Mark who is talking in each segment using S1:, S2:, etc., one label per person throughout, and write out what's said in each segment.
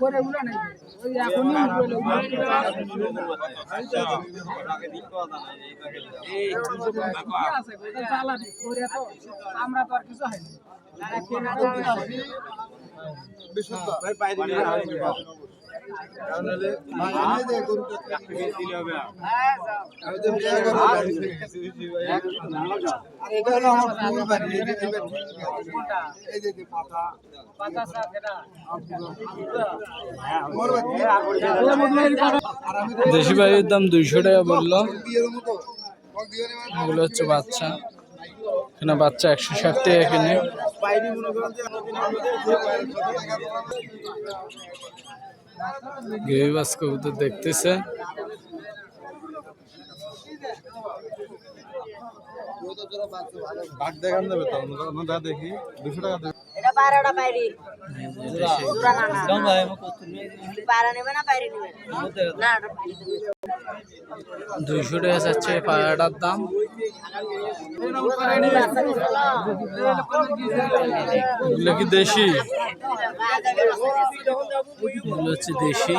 S1: করে ওগুলো নাই ওই এখনই আমরা তো আর কিছু হয়নি যারা
S2: দেশি বাইরের দাম দুইশো টাকা বলল। এগুলো হচ্ছে বাচ্চা। এখানে বাচ্চা একশো ষাট টাকা কিনে। গিরিবাস কবুতর দেখতেছে।
S3: দেখি দুশো টাকা
S4: বারোটা বাইরে না। বাইরে না।
S2: দুইশো টাকা যাচ্ছে পায়রাটার দাম। কি দেশি? এগুলো হচ্ছে দেশি।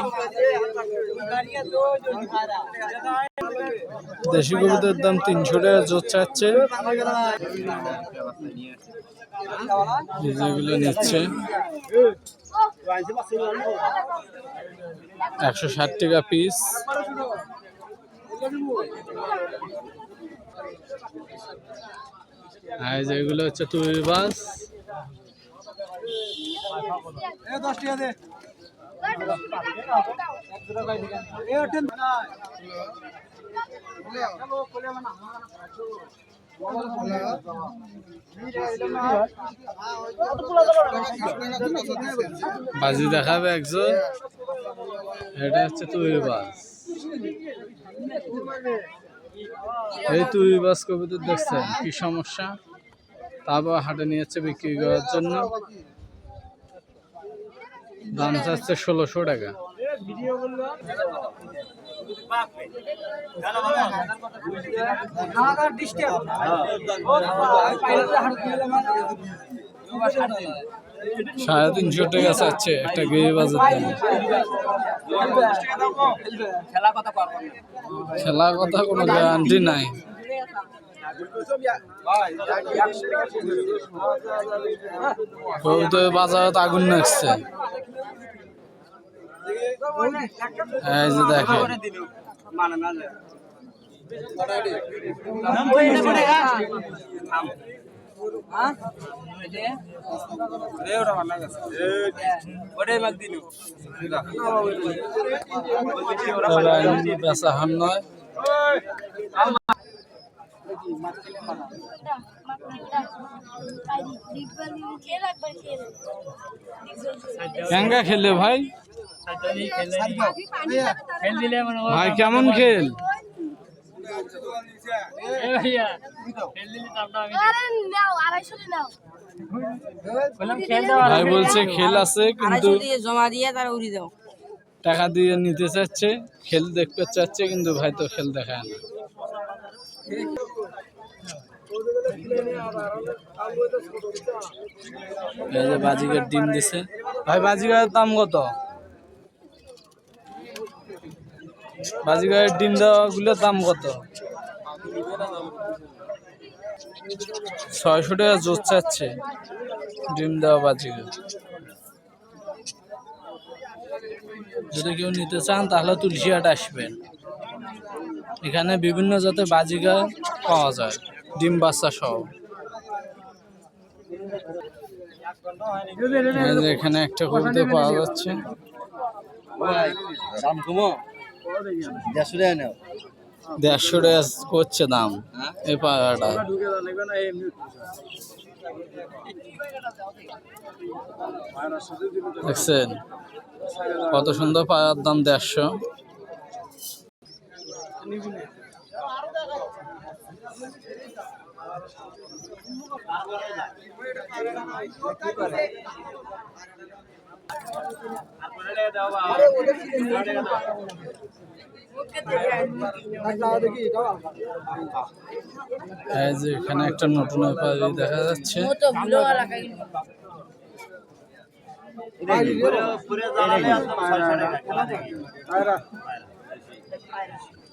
S2: দেশি কবুতরের দাম তিনশো টাকা জোর চাচ্ছে। যেগুলো নিচ্ছে। একশো ষাট টাকা পিস আর যেগুলো হচ্ছে তুই বাস বাজি দেখাবে একজন। এটা হচ্ছে তুই বাস। এই তুই বাস কবিতা দেখছেন? কি সমস্যা? তারপর হাটে নিয়ে যাচ্ছে বিক্রি করার জন্য। দাম চাচ্ছে ষোলোশো টাকা। সাড়ে তিনশো টাকা চাচ্ছে একটা গিরিবাজের দাম খেলা কথা কোনো গ্যারান্টি নাই। বাজারত আগুন লাগছে এই যে দেখে বেচা হান নয়। কেঙ্গা খেলে ভাই। ভাই কেমন খেল? ভাই বলছে খেল আছে কিন্তু
S4: জমা দিয়ে তারা উড়ি দাও।
S2: টাকা দিয়ে নিতে চাচ্ছে খেল দেখতে চাচ্ছে কিন্তু ভাই তো খেল দেখায় না। বাজিকার ডিম দিছে। ভাই বাজিকারের দাম কত? বাজিকারের ডিম দেওয়া গুলোর দাম কত? ছয়শো টাকা জোর চাচ্ছে ডিম দেওয়া বাজিকার যদি কেউ নিতে চান, তাহলে তুলসিহাট আসবেন। এখানে বিভিন্ন জাতের বাজিগা পাওয়া যায়, ডিম বাচ্চা সহ। এখানে একটা কবিতা পাওয়া যাচ্ছে।
S3: দেড়শো টাকা নেও।
S2: দেড়শো টাকা করছে দাম। এই পাড়াটা। দেখছেন? কত সুন্দর পাড়ার দাম দেড়শো। যে এখানে একটা নতুন দেখা যাচ্ছে।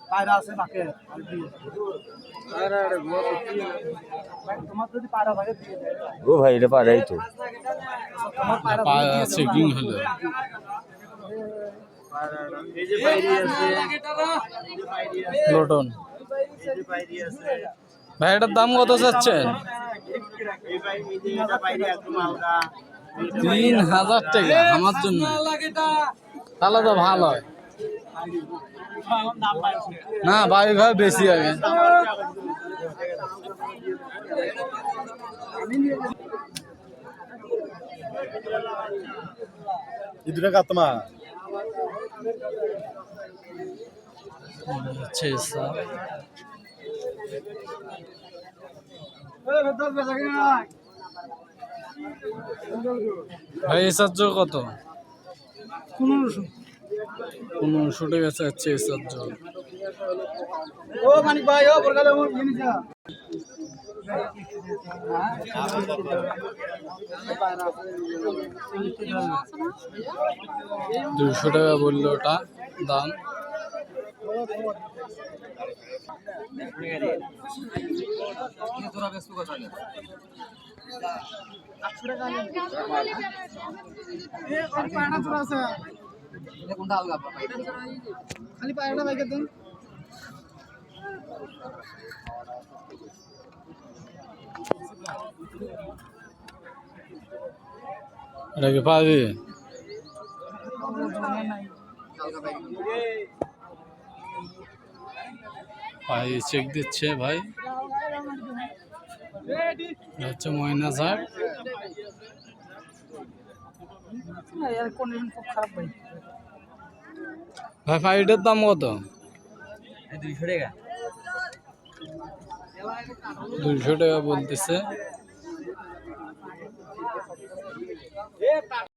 S1: পায়রা। আছে নাকে। তোমার যদি পায়রা থাকে দিয়ে।
S5: ও ভাই এটা পারাই তো।
S1: পায়রা
S2: পায়া চেকিং হলো। লোটন। ভাই, এটার দাম কত চাচ্ছেন তিন হাজার টাকা, আমার জন্য। তাহলে তো ভালো। হয় না, ভাই ভাই, বেশি হবে।
S3: এই দুটা কাতমা
S2: আচ্ছা স্যার। ভাই এসার জোর কত?
S1: পনেরোশো।
S2: পনেরোশো টাকা চাচ্ছে
S1: ও মানিক ভাই ও বরকালে আমার জিনিস
S2: দুশো টাকা বলল ওটা দাম।
S1: তোরা আছে খালি পায়রাটা বাইকের দেন
S2: এটা কি পাবি? ভাই চেক দিচ্ছে ভাই। হচ্ছে ময়না
S1: ভাই
S2: ভাই। ফাইটের দাম কত?
S4: দুইশো টাকা।
S2: দুইশো টাকা বলতেছে।